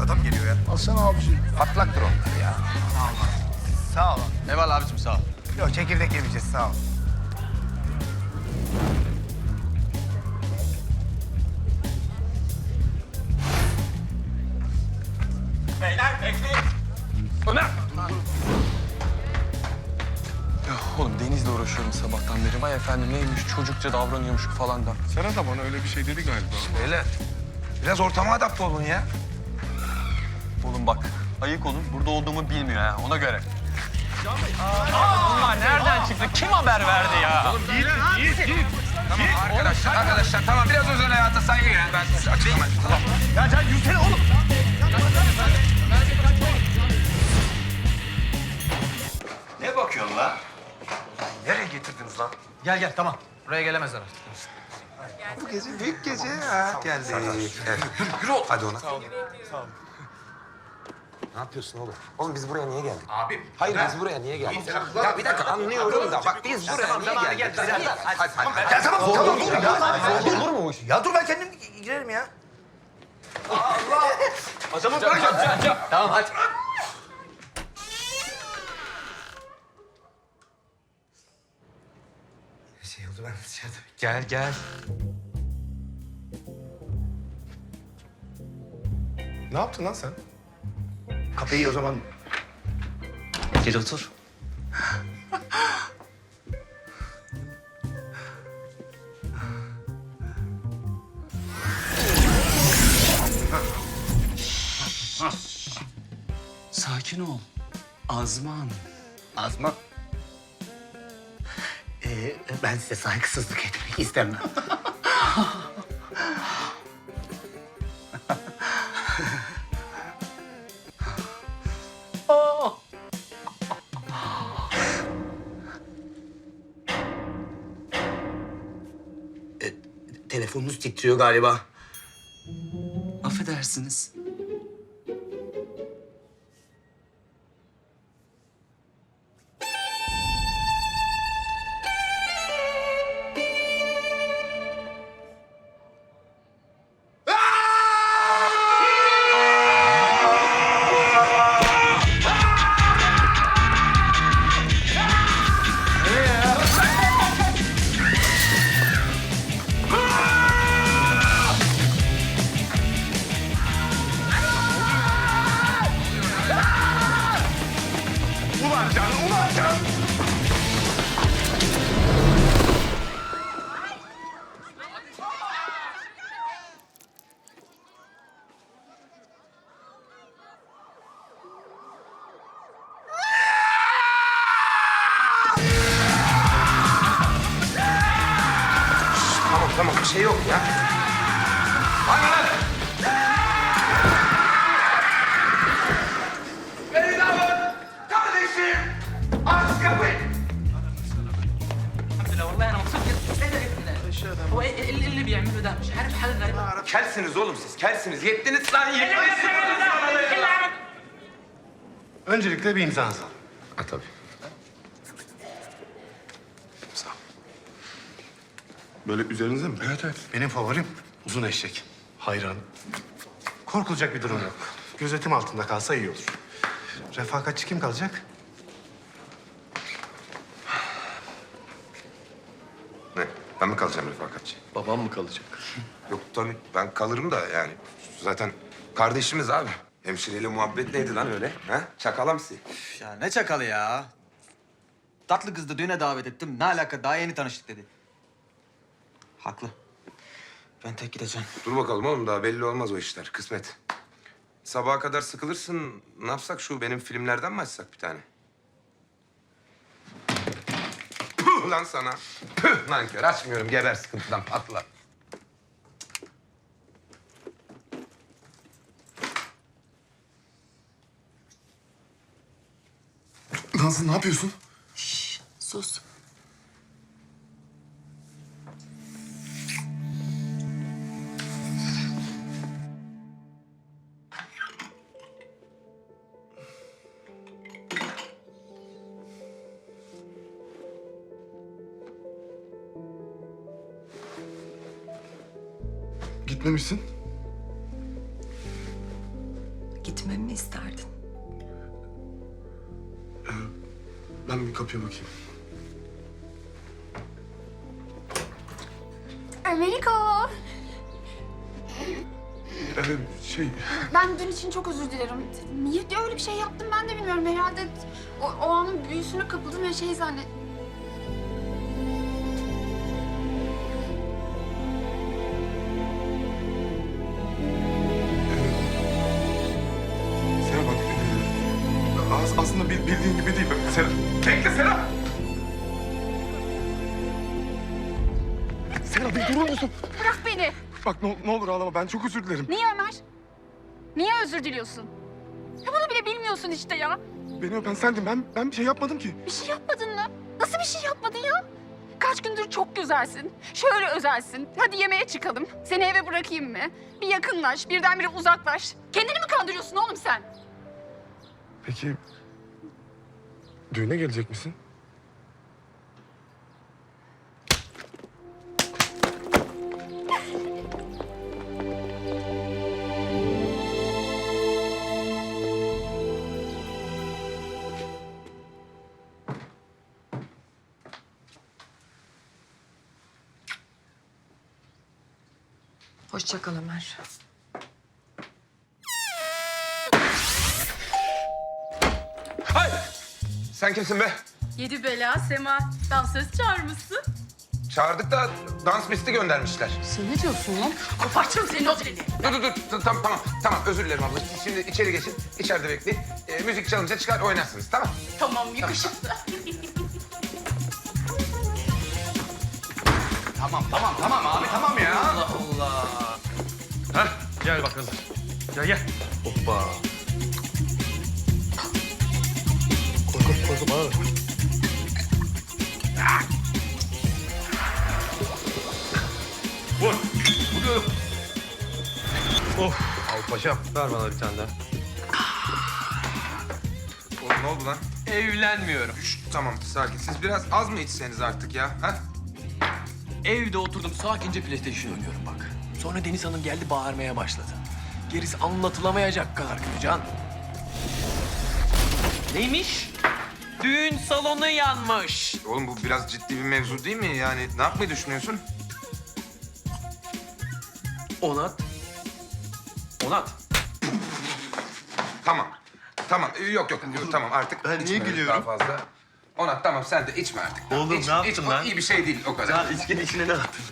geliyor, adam geliyor ya. Alsana abiciğim. Patlaktır onlar ya. Sağ ol. Eyvallah abicim sağ ol. Yok çekirdek yemeyeceğiz sağ ol. Ya oğlum Deniz'le uğraşıyorum sabahtan beri. Vay efendim neymiş çocukça davranıyormuş falan da. Serhat da bana öyle bir şey dedi galiba. Beyler, biraz ortama adapte olun ya. Oğlum bak ayık olun burada olduğumu bilmiyor ha ona göre. Bunlar nereden çıktı? Kim haber verdi ya? Tamam arkadaşlar, arkadaşlar tamam biraz özel hayata saygı yani ben size açıklama. Tamam. Ya can yürüsene oğlum. Ne bakıyorsun lan? Nereye getirdiniz lan? Gel gel tamam. Buraya gelemezler artık. Bu gece büyük gece ha geldi. Evet. Yürü, yürü ol. Hadi ona. Ne yapıyorsun oğlum? Oğlum biz buraya niye geldik? Abi. Hayır biz buraya niye geldik? Ya bir dakika anlıyorum da bak biz buraya niye geldik? Hadi hadi. hadi. Ya tamam tamam dur ya. Olur mu bu iş? Ya dur ben kendim girerim ya. Tamam hadi. Şey oldu ben dışarıda. Gel gel. Ne yaptın lan sen? Kapıyı o zaman Gel otur. Sakin ol. Azman. Azma. Ee, ben size saygısızlık etmek istemem. telefonunuz titriyor galiba. Affedersiniz. Tamam tamam bir şey yok ya. Hadi lan. Beyler, kardeşim, aç kapıyı. الحمد لله والله انا مبسوط جدا هو ايه إيه اللي اللي بيعمله ده مش عارف حاجه غريبه Kelsiniz oğlum siz, kelsiniz. Yettiniz lan, yettiniz. Öncelikle bir imzanızı al. Ha tabii. Böyle üzerinize mi? Evet evet. Benim favorim uzun eşek. Hayran. Korkulacak bir durum yok. Gözetim altında kalsa iyi olur. Refakatçi kim kalacak? Ne? Ben mi kalacağım refakatçi? Babam mı kalacak? Yok tabii ben kalırım da yani. Zaten kardeşimiz abi. Hemşireyle muhabbet neydi lan öyle? Ha? Çakala mısın? Ya ne çakalı ya. Tatlı kızdı düğüne davet ettim. Ne alaka daha yeni tanıştık dedi. Haklı. Ben tek gideceğim. Dur bakalım oğlum daha belli olmaz o işler. Kısmet. Sabaha kadar sıkılırsın. Ne yapsak şu benim filmlerden mi açsak bir tane? Puh lan sana. Püh lan kör. Açmıyorum. Geber sıkıntıdan patla. Nazlı ne yapıyorsun? Sus. Gitmemi mi isterdin? Ben bir kapıya bakayım. Amerika. Evet şey Ben dün için çok özür dilerim. Niye öyle bir şey yaptım ben de bilmiyorum. Herhalde o, o anın büyüsüne kapıldım ve şey zannet... Bir durur musun? Bırak beni. Bak ne, ne olur ağlama ben çok özür dilerim. Niye Ömer? Niye özür diliyorsun? Ya bunu bile bilmiyorsun işte ya. Beni öpen sendin. Ben, ben bir şey yapmadım ki. Bir şey yapmadın mı? Nasıl bir şey yapmadın ya? Kaç gündür çok güzelsin. Şöyle özelsin. Hadi yemeğe çıkalım. Seni eve bırakayım mı? Bir yakınlaş, birdenbire uzaklaş. Kendini mi kandırıyorsun oğlum sen? Peki düğüne gelecek misin? Hoşça kal Ömer. Hay! Sen kimsin be? Yedi bela Sema. Dansöz çağırmışsın. Çağırdık da dans misti göndermişler. Sen ne diyorsun lan? Kopartırım senin o dilini. Dur dur dur. Tamam tamam. Tamam özür dilerim abla. Şimdi içeri geçin. İçeride bekleyin. Ee, müzik çalınca çıkar oynarsınız tamam. Tamam yakışıklı. Tamam tamam tamam abi tamam ya. Allah Allah. Heh, gel bak hazır. Gel gel. Hoppa. Korkup korkup ağır. Vur. Vuruyorum. Of. Al paşam. Ver bana bir tane daha. Oğlum ne oldu lan? Evlenmiyorum. Şşt, tamam sakin. Siz biraz az mı içseniz artık ya? Ha? Evde oturdum sakince PlayStation oynuyorum bak. Sonra Deniz Hanım geldi bağırmaya başladı. Gerisi anlatılamayacak kadar kötü Can. Neymiş? Düğün salonu yanmış. Oğlum bu biraz ciddi bir mevzu değil mi? Yani ne yapmayı düşünüyorsun? Onat. Onat. Tamam. Tamam. Yok yok. tamam artık Ben niye gülüyorum? Daha fazla. Onat tamam sen de içme artık. Oğlum, İç- ne yaptın iç, o lan? iyi bir şey değil o kadar. içkinin içine ne attın?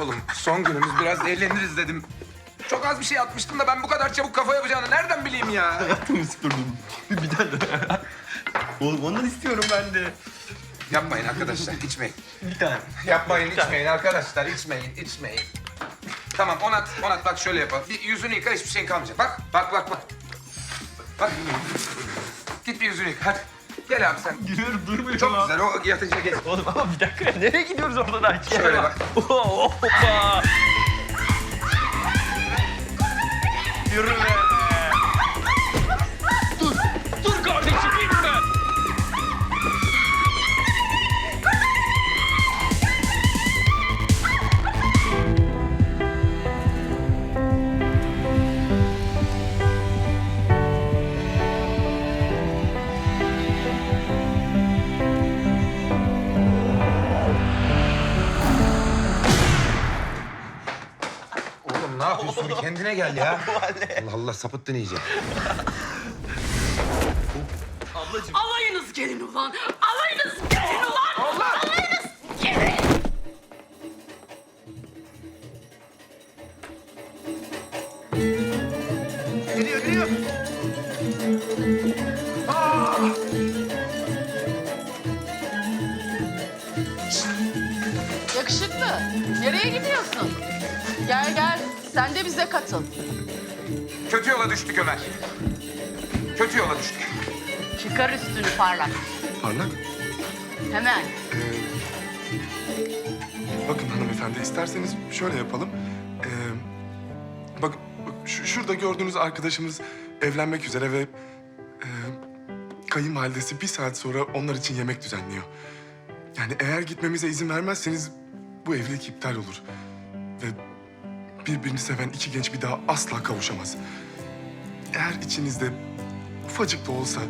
Oğlum son günümüz biraz eğleniriz dedim. Çok az bir şey atmıştım da ben bu kadar çabuk kafa yapacağını nereden bileyim ya? Hayatımı süpürdüm. Bir tane Oğlum ondan istiyorum ben de. Yapmayın arkadaşlar içmeyin. Bir tane. Yapmayın içmeyin arkadaşlar içmeyin içmeyin. Tamam Onat, Onat bak şöyle yapalım. Bir yüzünü yıka hiçbir şeyin kalmayacak. Bak, bak, bak, bak. Bak. Git bir yüzünü yıka hadi. Gel abi sen. Gülüyorum durmuyor Çok güzel o yatınca geç. Oğlum ama bir dakika nereye gidiyoruz oradan Ayşe? Şöyle bak. Hoppa. Yürü be. Yapıyorsun? Bir kendine gel ya. Allah Allah sapıttın iyice. Alayınız gelin ulan. Alayınız gelin ulan. Alayınız gelin. Geliyor geliyor. Yakışıklı. Nereye gidiyorsun? Gel gel. Sen de bize katıl. Kötü yola düştük Ömer. Kötü yola düştük. Çıkar üstünü parlak. Parlak. Hemen. Bakın hanımefendi isterseniz şöyle yapalım. Ee, bak şu- şurada gördüğünüz arkadaşımız evlenmek üzere ve e, kayınvalidesi bir saat sonra onlar için yemek düzenliyor. Yani eğer gitmemize izin vermezseniz bu evlilik iptal olur. Ve birbirini seven iki genç bir daha asla kavuşamaz. Eğer içinizde ufacık da olsa,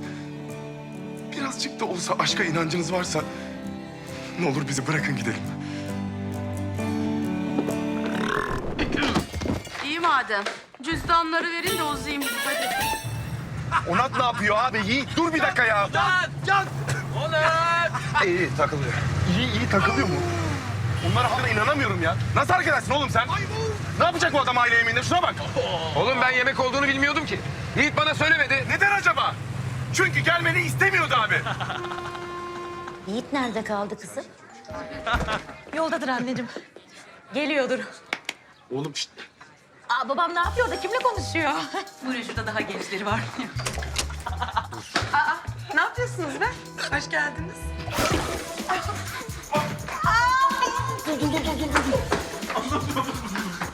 birazcık da olsa aşka inancınız varsa... ...ne olur bizi bırakın gidelim. İyi madem. Cüzdanları verin de uzayayım hadi. Onat ne yapıyor abi? Yiğit dur bir dakika ya. İyi iyi takılıyor. İyi iyi takılıyor mu? Onlara hala inanamıyorum ya. Nasıl hareket edersin oğlum sen? Ne yapacak bu adam aile yemeğinde? Şuna bak. Oğlum ben yemek olduğunu bilmiyordum ki. Yiğit bana söylemedi. Neden acaba? Çünkü gelmeni istemiyordu abi. Yiğit nerede kaldı kızım? Yoldadır anneciğim. Geliyordur. Oğlum şşt. Aa, babam ne yapıyor da kimle konuşuyor? Buyurun şurada daha gençleri var. ne yapıyorsunuz be? Hoş geldiniz.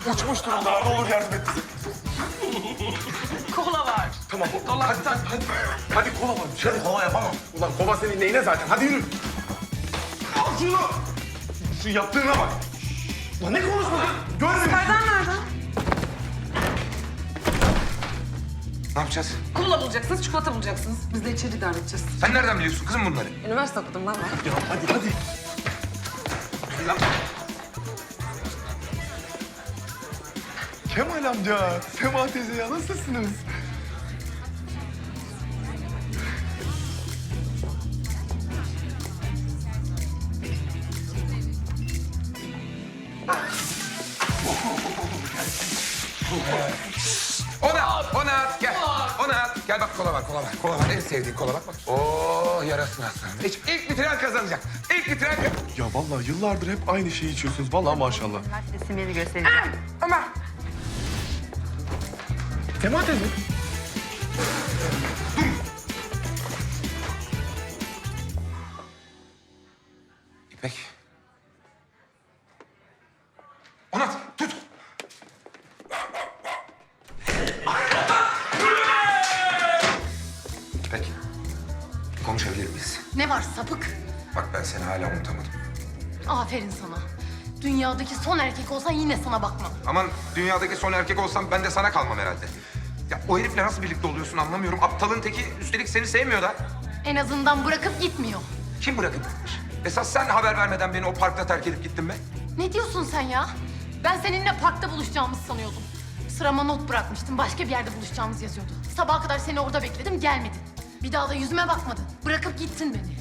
Ne olur yardım et. Kola var. Tamam. Hadi, hadi, hadi. Hadi kova var. Hadi kova yapamam. Ulan kova senin neyine zaten. Hadi yürü. Al şunu. Şu yaptığına bak. Ulan ne konuşmadın? Görmüyor musun? Ne yapacağız? Kola bulacaksınız, çikolata bulacaksınız. Biz de içeri devam edeceğiz. Sen nereden biliyorsun kızım bunları? Üniversite okudum valla. Ya hadi hadi. Lan Kemal amca, Sema teyze ya nasılsınız? Ona, ona at gel. Ona at. Gel bak kola var, kola var, kola var. En sevdiğin kola bak bak. Oo yarasın aslanım. İç, ilk bitiren kazanacak. İlk bitiren Ya vallahi yıllardır hep aynı şeyi içiyorsunuz. Vallahi maşallah. Resimleri göstereceğim. Ama Sema teyze. İpek. Ona at, tut. İpek. Konuşabilir miyiz? Ne var sapık? Bak ben seni hala unutamadım. Aferin sana. Dünyadaki son erkek olsan yine sana bakmam. Aman dünyadaki son erkek olsam ben de sana kalmam herhalde. O herifle nasıl birlikte oluyorsun anlamıyorum. Aptalın teki üstelik seni sevmiyor da. En azından bırakıp gitmiyor. Kim bırakıp gitmiş? Esas sen haber vermeden beni o parkta terk edip gittin be. Ne diyorsun sen ya? Ben seninle parkta buluşacağımızı sanıyordum. Sırama not bırakmıştım. Başka bir yerde buluşacağımız yazıyordu. Sabaha kadar seni orada bekledim, gelmedin. Bir daha da yüzüme bakmadın. Bırakıp gittin beni.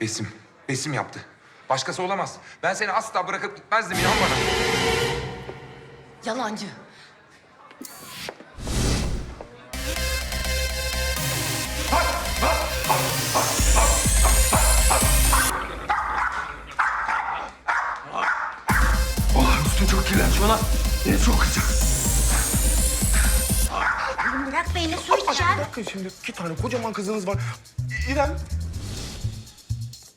Besim. Besim yaptı. Başkası olamaz. Ben seni asla bırakıp gitmezdim inan bana. Yalancı. Oh, üstün çok kirlenmiş ona. Beni çok kızacak. Bırak beni su içeceğim. dakika şimdi iki tane kocaman kızınız var. İ- İrem.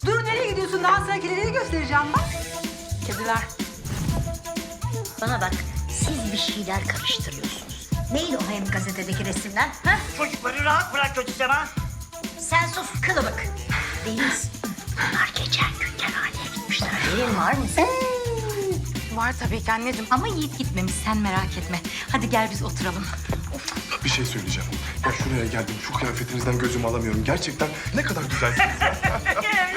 Dur nereye gidiyorsun? Daha sana kedileri göstereceğim bak. Kediler. Bana bak bir şeyler karıştırıyorsunuz. Neydi o hem gazetedeki resimler? Ha? Çocukları rahat bırak kötü Sema. Sen sus kılıbık. Deniz. Bunlar geçen gün kerhaneye gitmişler. Haberin var mı sen? Var tabii ki anneciğim. Ama Yiğit gitmemiş sen merak etme. Hadi gel biz oturalım. Bir şey söyleyeceğim. Ya şuraya geldim. Şu kıyafetinizden gözümü alamıyorum. Gerçekten ne kadar güzelsiniz.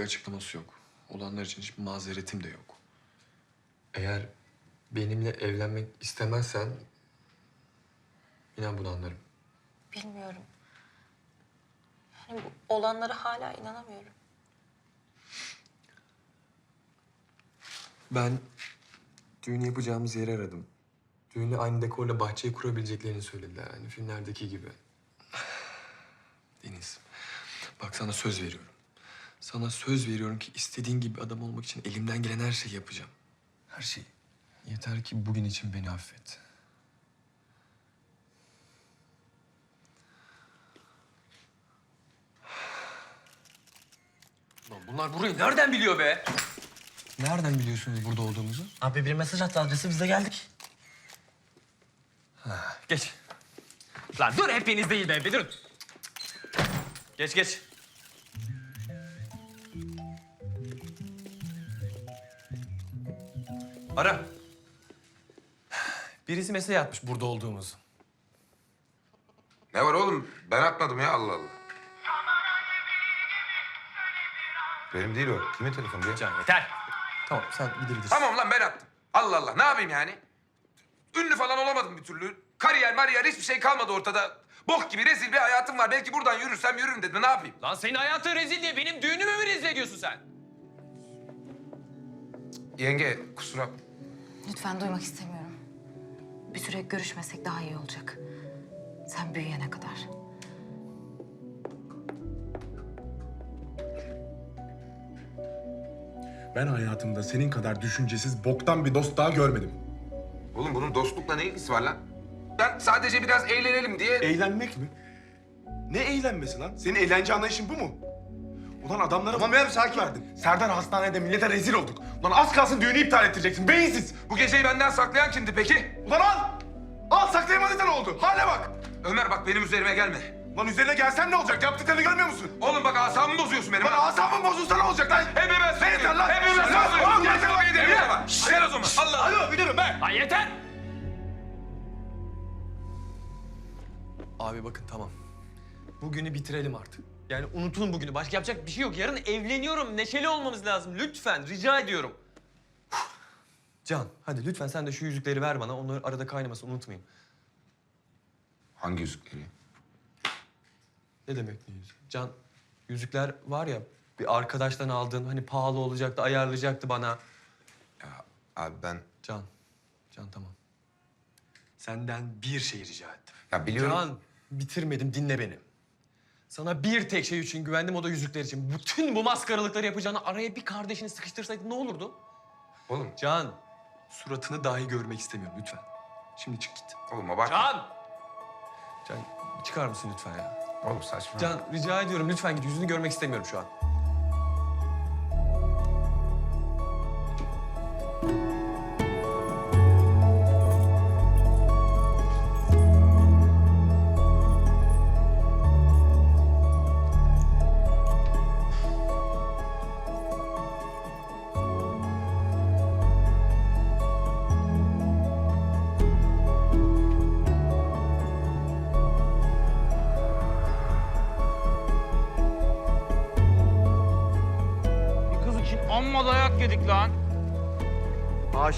hiçbir açıklaması yok. Olanlar için hiçbir mazeretim de yok. Eğer benimle evlenmek istemezsen... ...inan bunu anlarım. Bilmiyorum. Yani bu olanlara hala inanamıyorum. Ben düğünü yapacağımız yeri aradım. Düğünü aynı dekorla bahçeye kurabileceklerini söylediler. Aynı filmlerdeki gibi. Deniz, bak sana söz veriyorum. Sana söz veriyorum ki istediğin gibi adam olmak için elimden gelen her şeyi yapacağım. Her şeyi. Yeter ki bugün için beni affet. Lan bunlar burayı nereden biliyor be? Nereden biliyorsunuz burada olduğumuzu? Abi bir mesaj attı adresi biz de geldik. Ha, geç. Lan dur hepiniz değil be, bir durun. Geç geç. Ara. Birisi mesaj atmış burada olduğumuzu. Ne var oğlum? Ben atmadım ya Allah Allah. Benim değil o. Kimin telefonu ya? Can yeter. Tamam sen gidebilirsin. Tamam lan ben attım. Allah Allah ne yapayım yani? Ünlü falan olamadım bir türlü. Kariyer mariyer hiçbir şey kalmadı ortada. Bok gibi rezil bir hayatım var. Belki buradan yürürsem yürürüm dedim. Ne yapayım? Lan senin hayatın rezil diye benim düğünümü mü rezil ediyorsun sen? Yenge kusura... Lütfen duymak istemiyorum. Bir süre görüşmesek daha iyi olacak. Sen büyüyene kadar. Ben hayatımda senin kadar düşüncesiz boktan bir dost daha görmedim. Oğlum bunun dostlukla ne ilgisi var lan? Ben sadece biraz eğlenelim diye... Eğlenmek mi? Ne eğlenmesi lan? Senin eğlence anlayışın bu mu? Ulan adamlara... Tamam ya, sakin. verdin. Serdar hastanede millete rezil olduk. Ulan az kalsın düğünü iptal ettireceksin. Beyinsiz. Bu geceyi benden saklayan kimdi peki? Ulan al! Al saklayamadıysan oldu. Hale bak. Ömer bak benim üzerime gelme. Lan üzerine gelsen ne olacak? Yaptıklarını görmüyor musun? Oğlum bak asabımı bozuyorsun benim. Lan ha. asabın bozulsa ne olacak lan? Hepimiz Ne yeter lan? Hepimiz Lan, sözlüyoruz. oğlum, yeter lan. o zaman. Gel o zaman. Allah. Alo müdürüm ben. Lan yeter! Abi bakın tamam. Bugünü bitirelim artık. Yani unutun bugünü. Başka yapacak bir şey yok. Yarın evleniyorum. Neşeli olmamız lazım. Lütfen rica ediyorum. Can hadi lütfen sen de şu yüzükleri ver bana. Onları arada kaynamasın unutmayayım. Hangi yüzükleri? Ne demek ne yüzük? Can yüzükler var ya bir arkadaştan aldığın hani pahalı olacaktı ayarlayacaktı bana. Ya abi ben... Can. Can tamam. Senden bir şey rica ettim. Ya biliyorum. Can bitirmedim dinle beni. Sana bir tek şey için güvendim o da yüzükler için. Bütün bu maskaralıkları yapacağını araya bir kardeşini sıkıştırsaydın ne olurdu? Oğlum, Can suratını dahi görmek istemiyorum lütfen. Şimdi çık git. oğlum bak. Can! Can çıkar mısın lütfen ya? Oğlum saçma. Can rica ediyorum lütfen git yüzünü görmek istemiyorum şu an.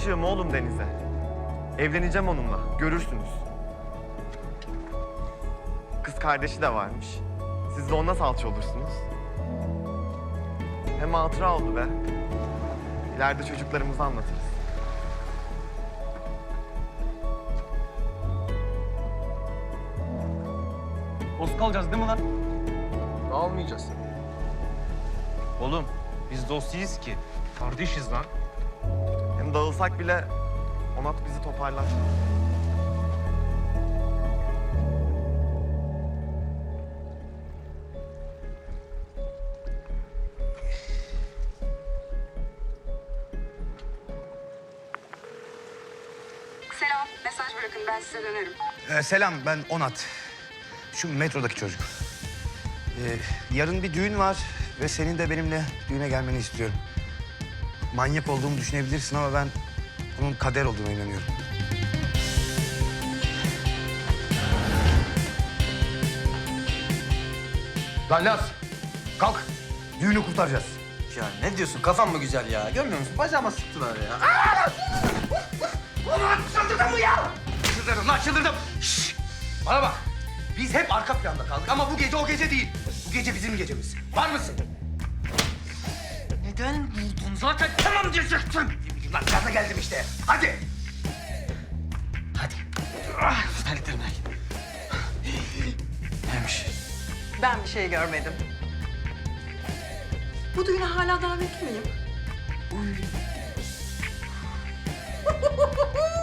Aşığım oğlum Deniz'e. Evleneceğim onunla. Görürsünüz. Kız kardeşi de varmış. Siz de ona salça olursunuz. Hem hatıra oldu be. İleride çocuklarımıza anlatırız. Dost kalacağız değil mi lan? Almayacağız. Oğlum biz dost değiliz ki. Kardeşiz lan. Dağılsak bile Onat bizi toparlar. Selam. Mesaj bırakın ben size dönerim. Ee, selam ben Onat. Şu metrodaki çocuk. Ee, yarın bir düğün var ve senin de benimle düğüne gelmeni istiyorum. Manyak olduğumu düşünebilirsin ama ben bunun kader olduğuna inanıyorum. Lan Laz, kalk. Düğünü kurtaracağız. Ya ne diyorsun? Kafan mı güzel ya? Görmüyor musun? Bacağıma sıktılar ya. Çıldırdım lan çıldırdım. Şşş! Bana bak. Biz hep arka planda kaldık ama bu gece o gece değil. Bu gece bizim gecemiz. Var mısın? Neden buldun? Zaten tamam diyecektim. Lan gaza geldim işte. Hadi. Hadi. Ah, terliklerimden. Neymiş? Ben bir şey görmedim. Bu düğüne hala davetli miyim? Uy.